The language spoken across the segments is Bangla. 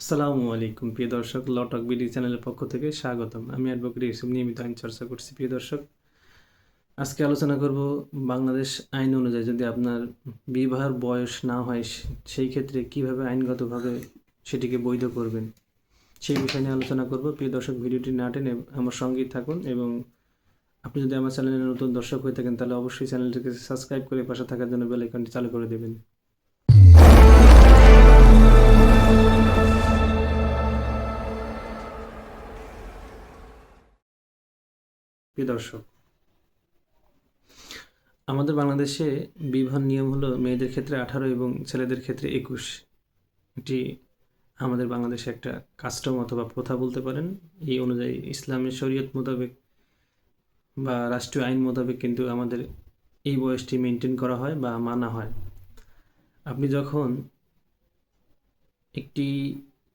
আসসালামু আলাইকুম, প্রিয় দর্শক, লটক বিডি চ্যানেলের পক্ষ থেকে স্বাগতম। আমি অ্যাডভোকেট ইউসুফ, নিয়মিত আইন চর্চা করছি, প্রিয় দর্শক। আজকে আলোচনা করব বাংলাদেশ আইন অনুযায়ী। যদি আপনার বিবাহের বয়স না হয়, সেই ক্ষেত্রে কীভাবে আইনগতভাবে সেটিকে বৈধ করবেন, সেই বিষয় নিয়ে আলোচনা করব। প্রিয় দর্শক, ভিডিওটি না টেনে আমার সঙ্গেই থাকুন এবং আপনি যদি আমার চ্যানেলে নতুন দর্শক হয়ে থাকেন, তাহলে অবশ্যই চ্যানেলটিকে সাবস্ক্রাইব করে পাশে থাকার জন্য বেল আইকনটি চালু করে দেবেন। দর্শক। আমাদের বাংলাদেশে বিবাহ নিয়ম হলো মেয়েদের ক্ষেত্রে আঠারো এবং ছেলেদের ক্ষেত্রে একুশ। এটি আমাদের বাংলাদেশে একটা কাস্টম অথবা প্রথা বলতে পারেন। এই অনুযায়ী ইসলামের শরীয়ত মোতাবেক বা রাষ্ট্রীয় আইন মোতাবেক কিন্তু আমাদের এই বয়সটি মেনটেন করা হয় বা মানা হয়। আপনি যখন একটি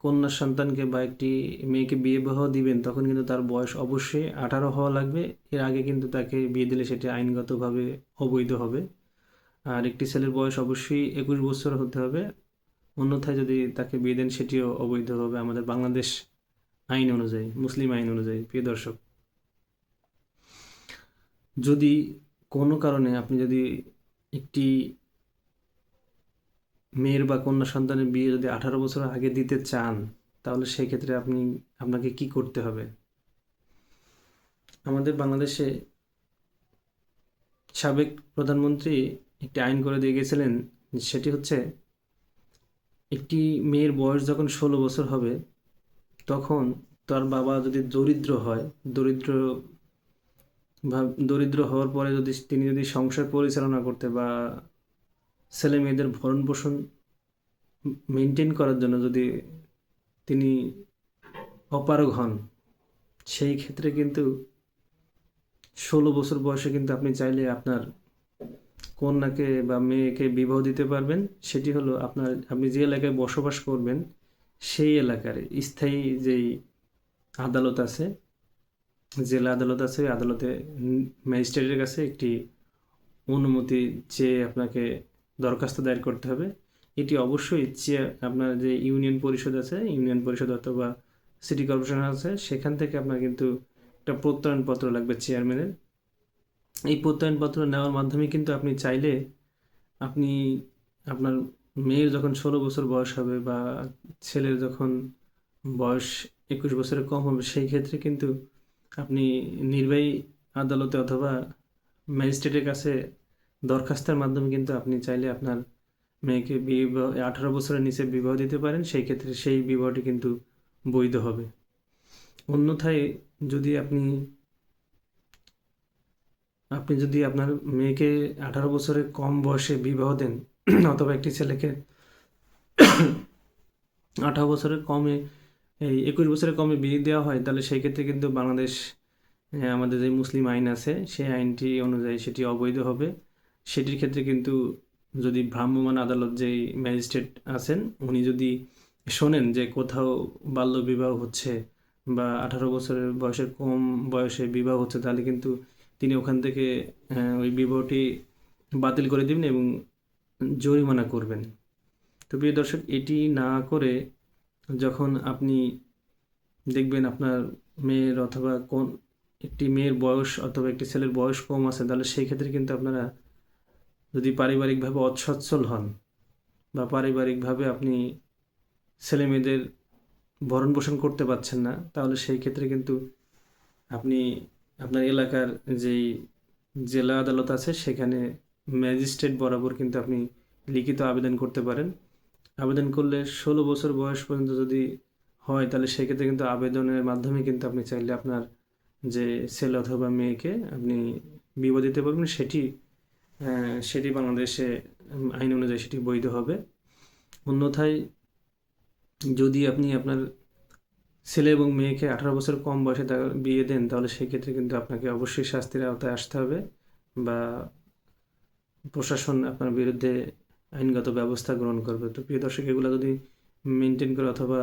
কন্যা সন্তানকে বা একটি মেয়েকে বিয়ে বিবাহ দিবেন, তখন কিন্তু তার বয়স অবশ্যই আঠারো হওয়া লাগবে। এর আগে কিন্তু তাকে বিয়ে দিলে সেটি আইনগতভাবে অবৈধ হবে। আর একটি ছেলের বয়স অবশ্যই একুশ বছর হতে হবে। অন্যথায় যদি তাকে বিয়ে দেন, সেটিও অবৈধ হবে আমাদের বাংলাদেশ আইন অনুযায়ী, মুসলিম আইন অনুযায়ী, প্রিয় দর্শক। যদি কোনো কারণে আপনি যদি একটি মেয়ের বা কন্যা সন্তানের বিয়ে যদি আঠারো বছর আগে দিতে চান, তাহলে সেই ক্ষেত্রে আপনি, আপনাকে কি করতে হবে? আমাদের বাংলাদেশে সাবেক প্রধানমন্ত্রী একটি আইন করে দিয়ে গেছিলেন, সেটি হচ্ছে একটি মেয়ের বয়স যখন ষোলো বছর হবে, তখন তার বাবা যদি দরিদ্র হয়, দরিদ্র দরিদ্র হওয়ার পরে যদি তিনি যদি সংসার পরিচালনা করতে বা ছেলে মেয়েদের ভরণ পোষণ মেনটেন করার জন্য যদি তিনি অপারগ হন, সেই ক্ষেত্রে কিন্তু ষোলো বছর বয়সে কিন্তু আপনি চাইলে আপনার কন্যাকে বা মেয়েকে বিবাহ দিতে পারবেন। সেটি হলো আপনার, আপনি যে এলাকায় বসবাস করবেন, সেই এলাকার স্থায়ী যেই আদালত আছে, জেলা আদালত আছে, আদালতে ম্যাজিস্ট্রেটের কাছে একটি অনুমতি চেয়ে আপনাকে দরখাস্ত দায়ের করতে হবে। এটি অবশ্যই চেয়ে আপনার যে ইউনিয়ন পরিষদ আছে, ইউনিয়ন পরিষদ অথবা সিটি কর্পোরেশন আছে, সেখান থেকে আপনার কিন্তু একটা প্রত্যয়নপত্র লাগবে চেয়ারম্যানের। এই প্রত্যয়নপত্র নেওয়ার মাধ্যমে কিন্তু আপনি চাইলে আপনি আপনার মেয়ের যখন ষোলো বছর বয়স হবে বা ছেলের যখন বয়স একুশ বছরের কম হবে, সেই ক্ষেত্রে কিন্তু আপনি নির্বাহী আদালতে অথবা ম্যাজিস্ট্রেটের কাছে দরখাস্তের মাধ্যমে কিন্তু আপনি চাইলে আপনার মেয়েকে বিবাহ আঠারো বছরের নিচে বিবাহ দিতে পারেন, সেই ক্ষেত্রে সেই বিবাহটি কিন্তু বৈধ হবে। অন্যথায় যদি আপনি আপনি যদি আপনার মেয়েকে আঠারো বছরের কম বয়সে বিবাহ দেন, অথবা একটি ছেলেকে আঠারো বছরের কমে, এই একুশ বছরের কমে বিয়ে দেওয়া হয়, তাহলে সেই ক্ষেত্রে কিন্তু বাংলাদেশ আমাদের যে মুসলিম আইন আছে, সেই আইনটি অনুযায়ী সেটি অবৈধ হবে। সেটির ক্ষেত্রে কিন্তু যদি ভ্রাম্যমাণ আদালত যেই ম্যাজিস্ট্রেট আছেন, উনি যদি শোনেন যে কোথাও বাল্যবিবাহ হচ্ছে বা আঠারো বছরের বয়সের কম বয়সে বিবাহ হচ্ছে, তাহলে কিন্তু তিনি ওখান থেকে ওই বিবাহটি বাতিল করে দেবেন এবং জরিমানা করবেন। তো প্রিয় দর্শক, এটি না করে যখন আপনি দেখবেন আপনার মেয়ের অথবা কোন একটি মেয়ের বয়স অথবা একটি ছেলের বয়স কম আছে, তাহলে সেই ক্ষেত্রে কিন্তু আপনারা যদি পারিবারিকভাবে অসচ্ছল হন বা পারিবারিকভাবে আপনি ছেলে মেয়েদের ভরণ পোষণ করতে পারছেন না, তাহলে সেই ক্ষেত্রে কিন্তু আপনি আপনার এলাকার যেই জেলা আদালত আছে, সেখানে ম্যাজিস্ট্রেট বরাবর কিন্তু আপনি লিখিত আবেদন করতে পারেন। আবেদন করলে ষোলো বছর বয়স পর্যন্ত যদি হয়, তাহলে সেক্ষেত্রে কিন্তু আবেদনের মাধ্যমে কিন্তু আপনি চাইলে আপনার যে ছেলে অথবা মেয়েকে আপনি বিবাহ দিতে পারবেন। সেটি সেটি বাংলাদেশে আইন অনুযায়ী সেটি বৈধ হবে। অন্যথায় যদি আপনি আপনার ছেলে এবং মেয়েকে আঠারো বছর কম বয়সে বিয়ে দেন, তাহলে সেক্ষেত্রে কিন্তু আপনাকে অবশ্যই শাস্তির আওতায় আসতে হবে বা প্রশাসন আপনার বিরুদ্ধে আইনগত ব্যবস্থা গ্রহণ করবে। তো প্রিয় দর্শক, এগুলো যদি মেনটেন করে অথবা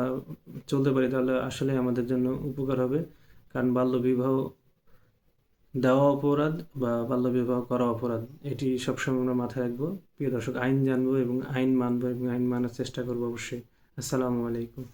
চলতে পারি, তাহলে আসলে আমাদের জন্য উপকার হবে। কারণ বাল্যবিবাহ দেওয়া অপরাধ বা বাল্যবিবাহ করা অপরাধ, এটি সবসময় আমরা মাথায় রাখব। প্রিয় দর্শক, আইন জানব এবং আইন মানবো এবং আইন মানার চেষ্টা করব অবশ্যই। আসসালামু আলাইকুম।